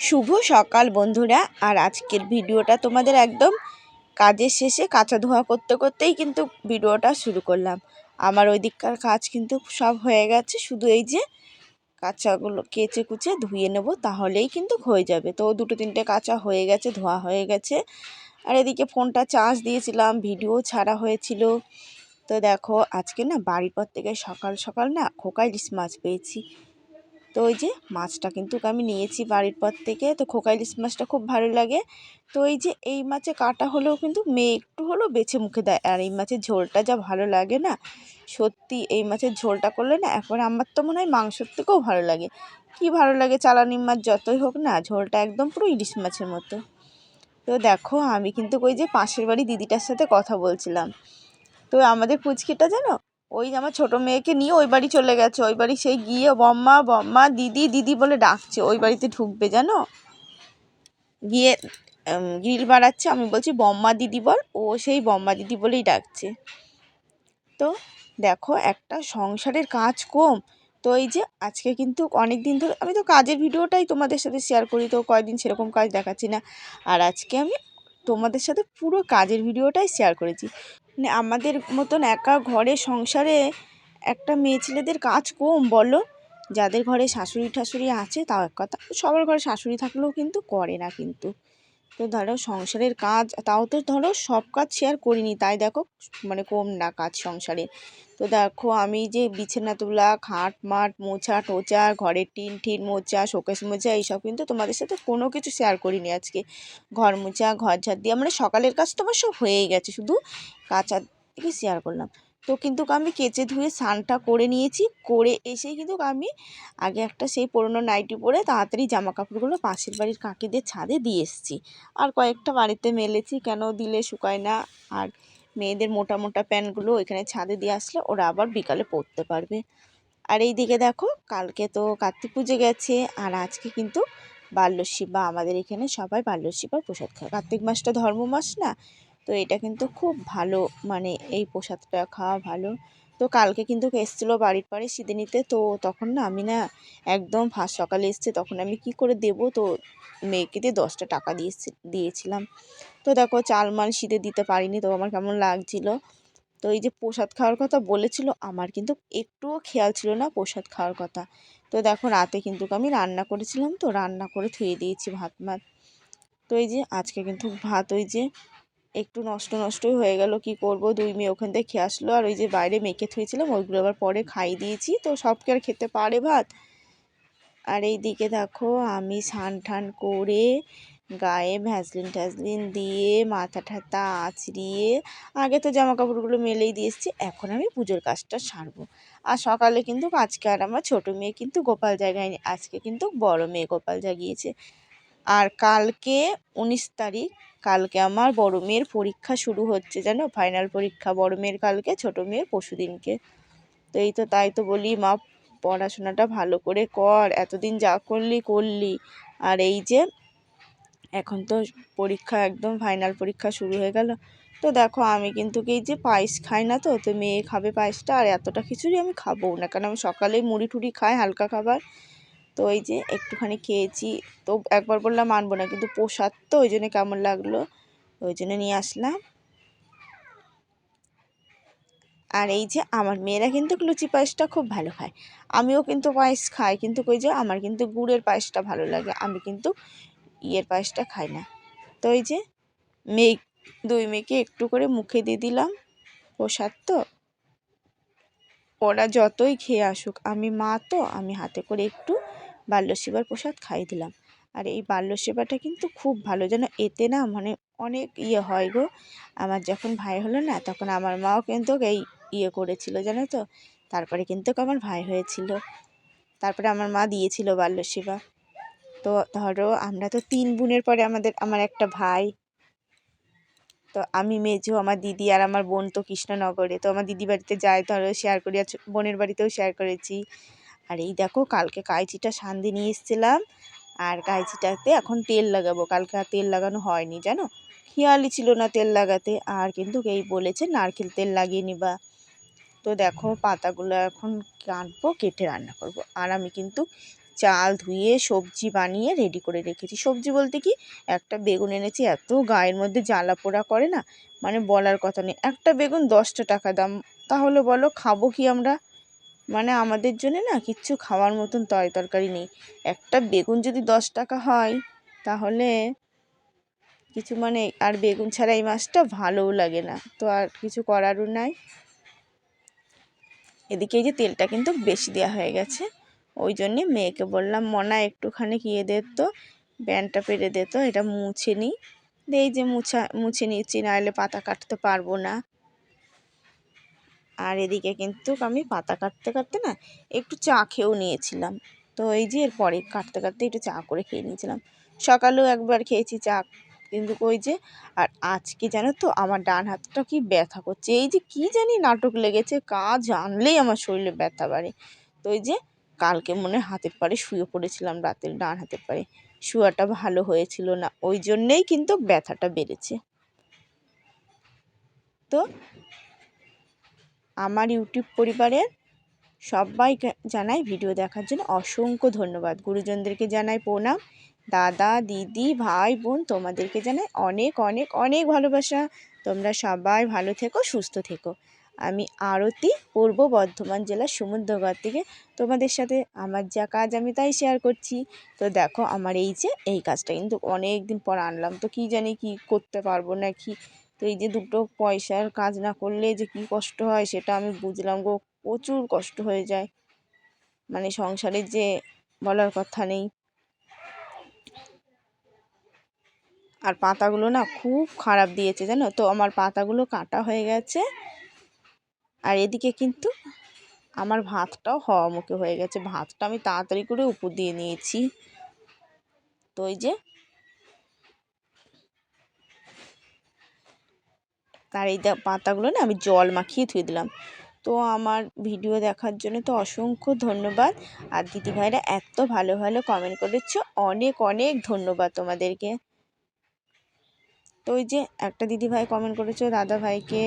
শুভ সকাল বন্ধুরা। আর আজকের ভিডিওটা তোমাদের একদম কাজের শেষে কাঁচা ধোয়া করতে করতেই কিন্তু ভিডিওটা শুরু করলাম। আমার ওই দিককার কাজ কিন্তু সব হয়ে গেছে। শুধু এই যে কাঁচাগুলো কেচে কুচে ধুয়ে নেব, তাহলেই কিন্তু হয়ে যাবে। তো দুটো তিনটে কাঁচা হয়ে গেছে, ধোয়া হয়ে গেছে। আর এদিকে ফোনটা চার্জ দিয়েছিলাম, ভিডিও ছাড়া হয়েছিল। তো দেখো, আজকে না বাড়ির পর থেকে সকাল সকাল না খোকা ইলিশ মাছ পেয়েছি। তো ওই যে মাছটা কিন্তু আমি নিয়েছি বাড়ির পর থেকে। তো খোকা ইলিশ মাছটা খুব ভালো লাগে। তো এই যে এই মাছে কাটা হলেও কিন্তু মেয়ে একটু হলেও বেছে মুখে দেয়। আর এই মাছের ঝোলটা যা ভালো লাগে না, সত্যি এই মাছের ঝোলটা করলে না একবারে আমার তো মনে হয় মাংসর থেকেও ভালো লাগে। কি ভালো লাগে চালানি মাছ যতই হোক না, ঝোলটা একদম পুরো ইলিশ মাছের মতো। তো দেখো আমি কিন্তু ওই যে পাশের বাড়ি দিদিটার সাথে কথা বলছিলাম। তো আমাদের পুচকিটা জানো ওই যে আমার ছোটো মেয়েকে নিয়ে ওই বাড়ি চলে গেছে। ওই বাড়ি সেই গিয়ে বম্মা বম্মা, দিদি দিদি বলে ডাকছে। ওই বাড়িতে ঢুকবে জানো? গিয়ে গ্রিল বাড়াচ্ছে আমি বলছি, বম্মা দিদি বল। ও সেই বম্মা দিদি বলেই ডাকছে। তো দেখো, একটা সংসারের কাজ কম। তো এই যে আজকে কিন্তু অনেক দিন ধরে, আমি তো কাজের ভিডিওটাই তোমাদের সাথে শেয়ার করি, তো কয়েকদিন সেরকম কাজ দেখাচ্ছি না। আর আজকে আমি তোমাদের সাথে পুরো কাজের ভিডিওটাই শেয়ার করেছি। মানে আমাদের মতন একা ঘরে সংসারে একটা মেয়ে ছেলেদের কাজ কম, বলো? যাদের ঘরে শাশুড়ি ঠাশুড়ি আছে, তাও এক কথা, সবার ঘরে শাশুড়ি থাকলেও কিন্তু করে না কিন্তু। তো ধরো সংসারের কাজ, তাও তো ধরো সব কাজ শেয়ার করিনি, তাই দেখো মানে কম না কাজ সংসারে। তো দেখো আমি যে বিছানা তোলা, খাট মাট মোছা, টোচা, ঘরের টিন ঠিন মোচা শোকেশ মোচা এইসব কিন্তু তোমাদের সাথে কোনো কিছু শেয়ার করিনি আজকে। ঘর মোছা, ঘর ঝাড় দিয়ে মানে সকালের কাজ তোমার সব হয়েই গেছে, শুধু কাঁচা থেকে শেয়ার করলাম। তো কিন্তু আমি কেচে ধুয়ে স্নানটা করে নিয়েছি। করে এসেই কিন্তু আমি আগে একটা সেই পুরনো নাইটি পরে তাড়াতাড়ি জামা কাপড়গুলো পাশের বাড়ির কাকিদের ছাদে দিয়ে এসেছি। আর কয়েকটা বাড়িতে মেলেছি, কেন দিলে শুকায় না? আর মেয়েদের মোটা মোটা প্যান্টগুলো এখানে ছাদে দিয়ে আসলে ওরা আবার বিকালে পরতে পারবে। আর এই দিকে দেখো, কালকে তো কার্তিক পুজো গেছে, আর আজকে কিন্তু বাল্যশিব। আমাদের এখানে সবাই বাল্যশিবার প্রসাদ খায়। কার্তিক মাসটা ধর্ম মাস না তো এটা কিন্তু খুব ভালো মানে এই প্রসাদটা খাওয়া ভালো। তো কালকে কিন্তু এসেছিল বাড়ির পাড়ে সিঁদে নিতে তো তখন না আমি না একদম ফার্স্ট সকালে এসছে, তখন আমি কি করে দেব? তো মেয়েকে দিয়ে দশটা টাকা দিয়েছি, দিয়েছিলাম। তো দেখো চাল মাল শীতে দিতে পারিনি, তো আমার কেমন লাগছিল। তো এই যে প্রসাদ খাওয়ার কথা বলেছিল, আমার কিন্তু একটুও খেয়াল ছিল না প্রসাদ খাওয়ার কথা। তো দেখো রাতে কিন্তু আমি রান্না করেছিলাম, তো রান্না করে থুয়ে দিয়েছি ভাত মাত তো এই যে আজকে কিন্তু ভাত, ওই যে একটু নষ্ট নষ্টই হয়ে গেল, কি করব? দুই মেয়ে ওখান থেকে খেয়ে আসলো। আর ওই যে বাইরে মেখে থুয়েছিলাম ওইগুলো আবার পরে খাই দিয়েছি। তো সবকে আর খেতে পারে ভাত। আর এই দিকে দেখো, আমি স্নান ঠান করে গায়ে ভ্যাসলিন ট্যাসলিন দিয়ে মাথা ঠাতা আছড়িয়ে আগে তো জামা কাপড়গুলো মেলেই দিয়ে এসেছি, এখন আমি পুজোর কাজটা সারবো। আর সকালে কিন্তু আজকে আর আমার ছোটো মেয়ে কিন্তু গোপাল জায়গায় আজকে কিন্তু বড় মেয়ে গোপাল জাগিয়েছে। আর কালকে উনিশ তারিখ কালকে আমার বড় মেয়ের পরীক্ষা শুরু হচ্ছে, জানো? ফাইনাল পরীক্ষা, বড় মেয়ের কালকে, ছোটো মেয়ের পরশু দিনকে। তো এই তো তাই তো বলি, মা, পড়াশোনাটা ভালো করে কর, এতদিন যা করলি করলি। আর এই যে, এখন তো পরীক্ষা একদম ফাইনাল পরীক্ষা শুরু হয়ে গেল। তো দেখো, আমি কিন্তু এই যে পায়েস খাই না তো তো মেয়ে খাবে পায়েসটা, আর এতটা খিচুড়ি আমি খাব না। কারণ আমি সকালে মুড়ি টুড়ি খাই, হালকা খাবার। তো ওই যে একটুখানি খেয়েছি। তো একবার বললাম আনব না, কিন্তু প্রসাদ তো ওই জন্য কেমন লাগল, ওই জন্য নিয়ে আসলাম। আর এই যে আমার মেয়েরা কিন্তু লুচি পায়েসটা খুব ভালো খায়। আমিও কিন্তু পায়েস খাই, কিন্তু ওই যে আমার কিন্তু গুড়ের পায়েসটা ভালো লাগে, আমি কিন্তু ইয়ের পায়েসটা খাই না। তো ওই যে মেয়ে, দুই মেয়েকে একটু করে মুখে দিয়ে দিলাম প্রসাদ তো। ওরা যতই খেয়ে আসুক, আমি মা তো, আমি হাতে করে একটু বাল্যসেবার প্রসাদ খাই দিলাম। আর এই বাল্যসেবাটা কিন্তু খুব ভালো, যেন এতে না মানে অনেক ইয়ে হয় গো। আমার যখন ভাই হলো না, তখন আমার মাও কিন্তু এই ইয়ে করেছিল, জানো তো? তারপরে কিন্তু আমার ভাই হয়েছিল। তারপরে আমার মা দিয়েছিল বাল্যসেবা তো ধরো, আমরা তো তিন বোনের পরে আমাদের, আমার একটা ভাই তো আমি মেজো আমার দিদি আর আমার বোন তো কৃষ্ণনগরে। তো আমার দিদি বাড়িতে যাই ধরো শেয়ার করি। বোনের বাড়িতেও শেয়ার করেছি। আর এই দেখো, কালকে কাইচিটা সান্দি নিয়ে এসেছিলাম। আর কাইচিটাতে এখন তেল লাগাবো। কালকে আর তেল লাগানো হয়নি, জানো? খেয়ালই ছিল না তেল লাগাতে। আর কিন্তু এই বলেছে, নারকেল তেল লাগিয়ে নিবা। তো দেখো, পাতাগুলো এখন কাটবো, কেটে রান্না করব। আর আমি কিন্তু চাল ধুয়ে সবজি বানিয়ে রেডি করে রেখেছি। সবজি বলতে কি, একটা বেগুন এনেছি, এত গায়ের মধ্যে জ্বালা পোড়া করে না মানে বলার কথা নেই। একটা বেগুন দশটা টাকা দাম, তাহলে বলো খাব কি আমরা? মানে আমাদের জন্য না কিচ্ছু খাওয়ার মতন তয় তরকারি নেই। একটা বেগুন যদি দশ টাকা হয়, তাহলে কিছু মানে আর বেগুন ছাড়া এই মাছটা ভালোও লাগে না, তো আর কিছু করারও নাই। এদিকে এই যে তেলটা কিন্তু বেশি দেওয়া হয়ে গেছে। ওই জন্যে মেয়েকে বললাম, মনা, একটুখানি ইয়ে দে তো। ব্যানটা পেরে দে তো, এটা মুছে নিই এই যে মুছা, মুছে নিচ্ছি, নাহলে পাতা কাটতে পারব না। আর এদিকে কিন্তু আমি পাতা কাটতে কাটতে না একটু চা খেয়েও নিয়েছিলাম। তো এই যে এরপরে কাটতে কাটতে একটু চা করে খেয়ে নিয়েছিলাম। সকালেও একবার খেয়েছি চা, কিন্তু ওই যে, আর আজকে জানো তো আমার ডান হাতটা কি ব্যথা করছে। এই যে কি জানি নাটক লেগেছে, কাজ আনলেই আমার শরীরে ব্যথা বাড়ে। তো ওই যে কালকে মনে হাতের পাড়ে শুয়ে পড়েছিলাম, রাতের ডান হাতের পাড়ে। শুয়াটা ভালো হয়েছিল না, ওই জন্যেই কিন্তু ব্যথাটা বেড়েছে। তো আমার ইউটিউব পরিবারের সবাইকে জানাই ভিডিও দেখার জন্য অসংখ্য ধন্যবাদ। গুরুজনদেরকে জানাই প্রণাম। দাদা, দিদি, ভাই, বোন, তোমাদেরকে জানাই অনেক অনেক অনেক ভালোবাসা। তোমরা সবাই ভালো থেকো, সুস্থ থেকো। আমি আরতি পূর্ব বর্ধমান জেলার সমুদ্রগড় থেকে তোমাদের সাথে আমার যা কাজ আমি তাই শেয়ার করছি। তো দেখো আমার এই যে, এই কাজটা কিন্তু অনেক দিন পর আনলাম। তো কি জানি কি করতে পারব না কি? তো এই যে দুটো পয়সার কাজ না করলে যে কি কষ্ট হয় সেটা আমি বুঝলাম গো, প্রচুর কষ্ট হয়ে যায়। মানে সংসারের যে বলার কথা নেই। আর পাতাগুলো না খুব খারাপ দিয়েছে জানো? তো আমার পাতাগুলো কাটা হয়ে গেছে। আর এদিকে কিন্তু আমার ভাতটাও হওয়া মুখে হয়ে গেছে। ভাতটা আমি তাড়াতাড়ি করে উপর দিয়ে নিয়েছি। তো ওই যে তার এই পাতাগুলো না আমি জল মাখিয়ে ধুয়ে দিলাম। তো আমার ভিডিও দেখার জন্য তো অসংখ্য ধন্যবাদ। আর দিদিভাইরা এত ভালো ভালো কমেন্ট করেছ। অনেক অনেক ধন্যবাদ তোমাদেরকে। তো ওই যে একটা দিদিভাই কমেন্ট করেছ, দাদা ভাইকে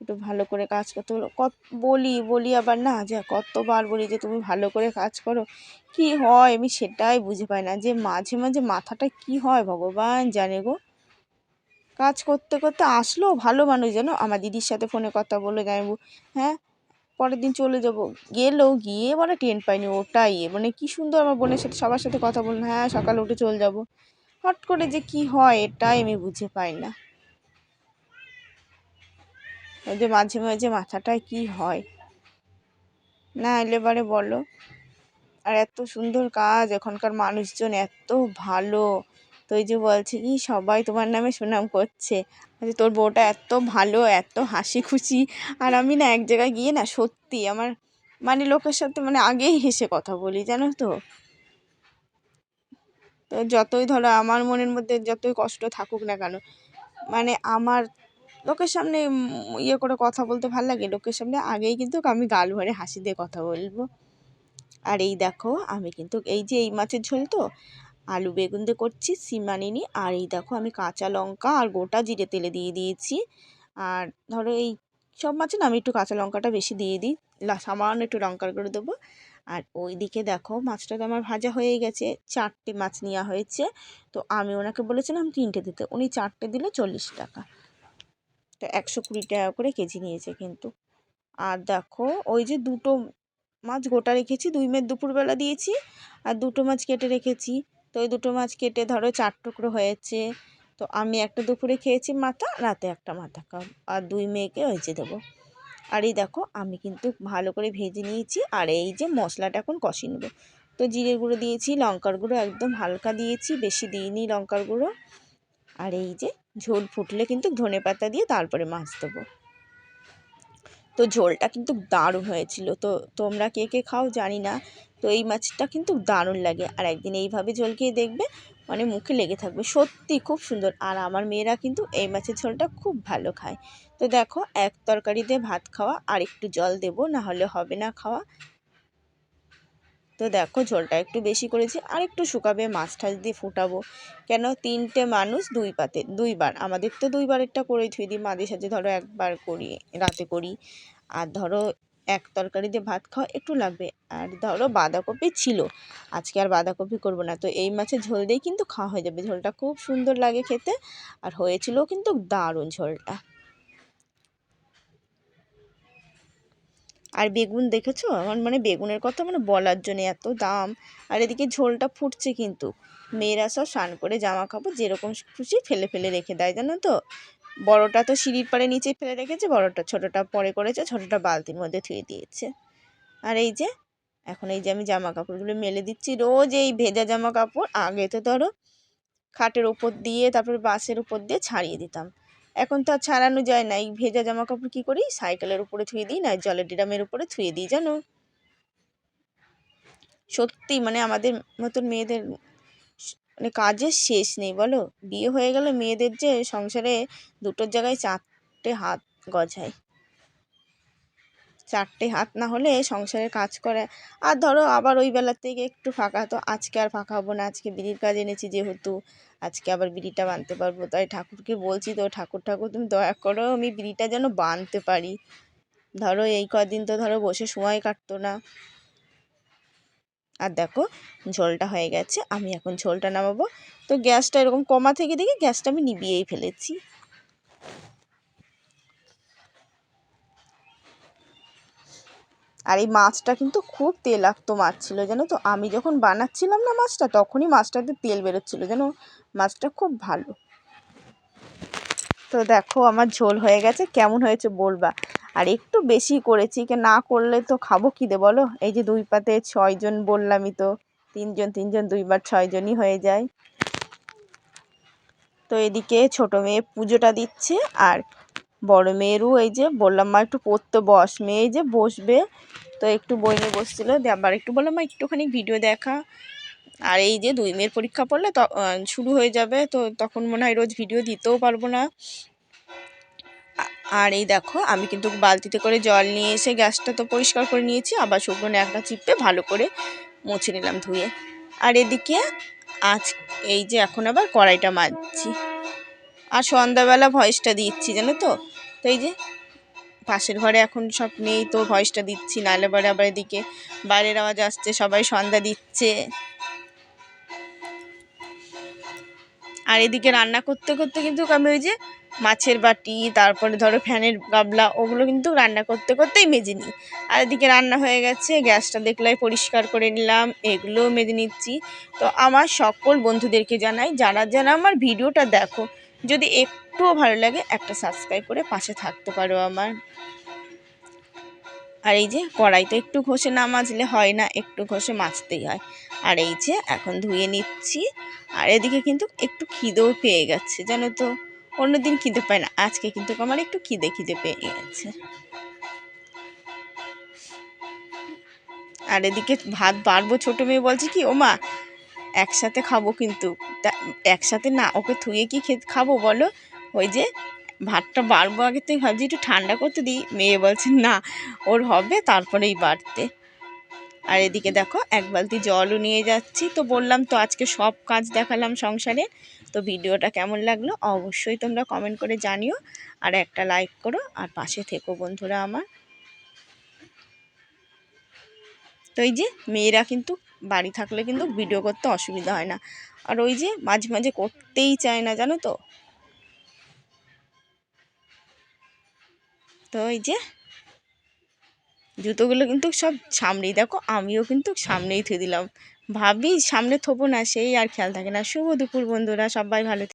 একটু ভালো করে কাজ করতে বলো। কত, বলি বলি আবার না যে কতবার বলি যে তুমি ভালো করে কাজ করো। কি হয় আমি সেটাই বুঝে পাই না। যে মাঝে মাঝে মাথাটা কি হয় ভগবান জানে গো। কাজ করতে করতে আসলো ভালো মানুষ জানো। আমার দিদির সাথে ফোনে কথা বলে জানব হ্যাঁ পরের দিন চলে যাব। গেলেও গিয়ে মানে ট্রেন পাইনি ওটাই। মানে কি সুন্দর আমার বোনের সাথে, সবার সাথে কথা বললাম হ্যাঁ সকালে উঠে চলে যাব। হট করে যে কি হয় এটাই আমি বুঝে পাই না। যে মাঝে মাঝে মাথাটায় কি হয়? না, এলে বারে বলো। আর এত সুন্দর কাজ, এখনকার মানুষজন এত ভালো। তো এই যে বলছে কি, সবাই তোমার নামে সুনাম করছে। আচ্ছা তোর বউটা এত ভালো, এত হাসি খুশি আর আমি না এক জায়গায় গিয়ে না সত্যি আমার মানে লোকের সাথে মানে আগেই হেসে কথা বলি, জানো তো? তো যতই ধরো আমার মনের মধ্যে যতই কষ্ট থাকুক না কেন মানে আমার লোকের সামনে ইয়ে করে কথা বলতে ভালো লাগে, লোকের সামনে আগেই কিন্তু আমি গাল ভরে হাসি দিয়ে কথা বলব। আর এই দেখো, আমি কিন্তু এই যে এই মাছের ঝোল তো, আলু বেগুন দিয়ে করছি, সিম আনিনি আর এই দেখো আমি কাঁচা লঙ্কা আর গোটা জিরে তেলে দিয়ে দিয়েছি। আর ধরো এই সব মাছে না আমি একটু কাঁচা লঙ্কাটা বেশি দিয়ে দিই সামান্য একটু লঙ্কার করে দেবো। আর ওই দিকে দেখো মাছটা তো আমার ভাজা হয়ে গেছে, চারটে মাছ নেওয়া হয়েছে। তো আমি ওনাকে বলেছিলাম তিনটে দিতে, উনি চারটে দিলে চল্লিশ টাকা। তো একশো কুড়ি টাকা করে কেজি নিয়েছে কিন্তু। আর দেখো, ওই যে দুটো মাছ গোটা রেখেছি, দুই মেয়ের দুপুরবেলা দিয়েছি আর দুটো মাছ কেটে রেখেছি। তো ওই দুটো মাছ কেটে ধরো চার টুকরো হয়েছে। তো আমি একটা দুপুরে খেয়েছি মাথা, রাতে একটা মাথা খাও আর দুই মেয়েকে হয়েছে দেবো। আর এই দেখো, আমি কিন্তু ভালো করে ভেজে নিয়েছি। আর এই যে মশলাটা এখন কষি নেব। তো জিরে গুঁড়ো দিয়েছি, লঙ্কার গুঁড়ো একদম হালকা দিয়েছি, বেশি দিইনি লঙ্কার গুঁড়ো। আর এই যে ঝোল ফুটলে কিন্তু ধনে পাতা দিয়ে তারপরে মাছ দেবো। তো ঝোলটা কিন্তু দারুণ হয়েছিল। তো তোমরা কে কে খাও জানি না। তো এই মাছটা কিন্তু দারুণ লাগে। আর একদিন এইভাবে ঝোল খেয়ে দেখবে মানে মুখে লেগে থাকবে। সত্যি খুব সুন্দর। আর আমার মেয়েরা কিন্তু এই মাছের ঝোলটা খুব ভালো খায়। তো দেখো, এক তরকারি দিয়ে ভাত খাওয়া আর একটু জল দেবো না হলে হবে না খাওয়া। তো দেখো ঝোলটা একটু বেশি করেছি, আর একটু শুকাবে, মাছ ঠাছ দিয়ে ফুটাবো। কেন? তিনটে মানুষ, দুই পাতে, দুইবার। আমাদের তো দুইবারেরটা করেই থুই দিই মাঝে সাঝে ধরো একবার করি, রাতে করি। আর ধরো এক তরকারি দিয়ে ভাত খাওয়া একটু লাগবে। আর ধরো বাঁধাকপি ছিল, আজকে আর বাঁধাকপি করব না। তো এই মাছের ঝোল দিয়েই কিন্তু খাওয়া হয়ে যাবে। ঝোলটা খুব সুন্দর লাগে খেতে, আর হয়েছিল কিন্তু দারুণ ঝোলটা। আর বেগুন দেখেছ? আমার মানে বেগুনের কথা মানে বলার জন্য এত দাম। আর এদিকে ঝোলটা ফুটছে কিন্তু। মেয়েরা সব স্নান করে জামা কাপড় যেরকম খুশি ফেলে ফেলে রেখে দেয়, জানো তো? বড়টা তো সিঁড়ির পাড়ে নিচে ফেলে রেখেছে, বড়টা ছোটোটা পরে করেছে, ছোটোটা বালতির মধ্যে থুয়ে দিয়েছে। আর এই যে, এখন এই যে আমি জামা কাপড়গুলো মেলে দিচ্ছি, রোজ এই ভেজা জামা কাপড় আগে তো ধরো খাটের ওপর দিয়ে, তারপরে বাসের উপর দিয়ে ছাড়িয়ে দিতাম। এখন তো আর ছাড়ানো যায় না। এই ভেজা জামা কাপড় কী করি? সাইকেলের উপরে থুয়ে দিই, না জলের ড্রামের উপরে থুয়ে দিই, জানো? সত্যি মানে আমাদের মতন মেয়েদের মানে কাজের শেষ নেই, বলো? বিয়ে হয়ে গেলে মেয়েদের যে সংসারে দুটোর জায়গায় চারটে হাত গজায়। চারটে হাত না হলে সংসারে কাজ করে। আর ধরো আবার ওই বেলার থেকে একটু ফাঁকা, তো আজকে আর ফাঁকা হব না, আজকে বিড়ির কাজ এনেছি যেহেতু, আজকে আবার বিড়িটা বাঁধতে পারব। তাই ঠাকুরকে বলছি তো, ঠাকুর ঠাকুর, তুমি দয়া করো, আমি বিড়িটা যেন বাঁধতে পারি। ধরো এই কদিন তো ধরো বসে সময় কাটতো না। আর দেখো, ঝোলটা হয়ে গেছে, আমি এখন ঝোলটা নামাবো। তো গ্যাসটা এরকম কমা থেকে দেখি, গ্যাসটা আমি নিভিয়েই ফেলেছি। আর এই মাছটা কিন্তু খুব তেলাক্ত মাছ ছিল, জানো তো? আমি যখন বানাচ্ছিলাম না মাছটা, তখনই মাছটাতে তেল বেরোচ্ছিলো যেন মাছটা খুব ভালো। তো দেখো, আমার ঝোল হয়ে গেছে, কেমন হয়েছে বলবা? আর একটু বেশি করেছি, কে না করলে তো খাব কী দে, বলো? এই যে দুই পাতে ছয়জন বললামই তো তিনজন তিনজন দুইবার ছয়জনই হয়ে যায়। তো এদিকে ছোট মেয়ে পুজোটা দিচ্ছে, আর বড় মেয়েরও এই যে বললাম, মা, একটু পড়তে বস। মেয়ে যে বসবে, তো একটু বই নিয়ে বসছিলো। আবার একটু বললাম, মা, একটুখানি ভিডিও দেখা। আর এই যে দুই মেয়ের পরীক্ষা পড়লে শুরু হয়ে যাবে, তো তখন মনে হয় রোজ ভিডিও দিতেও পারব না। আর এই দেখো, আমি কিন্তু বালতিতে করে জল নিয়ে এসে গ্যাসটা তো পরিষ্কার করে নিয়েছি, আবার শুকনো একটা চিপে ভালো করে মুছে নিলাম ধুয়ে। আর এদিকে আজ এই যে এখন আবার কড়াইটা মাজছি। আর সন্ধ্যাবেলা ভয়েসটা দিচ্ছি, জানো তো? তো এই যে পাশের ঘরে এখন সব নেই তো ভয়েসটা দিচ্ছি, নাহলে পরে আবার এদিকে বাইরের আওয়াজ আসছে, সবাই সন্ধ্যা দিচ্ছে। আর এদিকে রান্না করতে করতে কিন্তু আমি ওই যে মাছের বাটি, তারপরে ধরো ফ্যানের গাবলা, ওগুলো কিন্তু রান্না করতে করতেই মেজে নিই। আর এদিকে রান্না হয়ে গেছে, গ্যাসটা দেখলাই পরিষ্কার করে নিলাম, এগুলোও মেজে নিচ্ছি। তো আমার সকল বন্ধুদেরকে জানাই, যারা যারা আমার ভিডিওটা দেখো, যদি একটুও ভালো লাগে। একটা সাবস্ক্রাইব করে পাশে থাকতে পারো আমার। আর এই যে কড়াইতে একটু ঘষে না মাজলে হয় না, একটু ঘষে মাজতেই হয়। আর এই যে এখন ধুয়ে নিচ্ছি। আর এদিকে কিন্তু একটু খিদেও পেয়ে গেছে, জানো তো? অন্যদিন খিদে পায় না, আজকে কিন্তু আমার একটু খিদে খিদে পেয়ে গেছে। আর এদিকে ভাত বাড়বো ছোটো মেয়ে বলছে কি ও মা একসাথে খাব কিন্তু। একসাথে না, ওকে থুয়ে কি খেতে, খাব বলো? ওই যে ভাতটা বাড়বো আগে তুই ভাবছি একটু ঠান্ডা করতে দিই। মেয়ে বলছে, না, ওর হবে, তারপরেই বাড়তে। আর এদিকে দেখো, এক বালতি জলও নিয়ে যাচ্ছি। তো বললাম, তো আজকে সব কাজ দেখালাম সংসারে, তো ভিডিওটা কেমন লাগল অবশ্যই তোমরা কমেন্ট করে জানিও। আর একটা লাইক করো, আর পাশে থেকো বন্ধুরা আমার। তো এই যে মেয়েরা কিন্তু বাড়ি থাকলে কিন্তু ভিডিও করতে অসুবিধা হয় না। আর ওই যে মাঝে মাঝে করতেই চায় না, জানো তো? তো ওই যে জুতোগুলো কিন্তু সব সামনেই, দেখো আমিও কিন্তু সামনেই থুয়ে দিলাম। ভাবি সামনে থবো না, সেই আর খেয়াল থাকে না। শুভ দুপুর বন্ধুরা, সবাই ভালো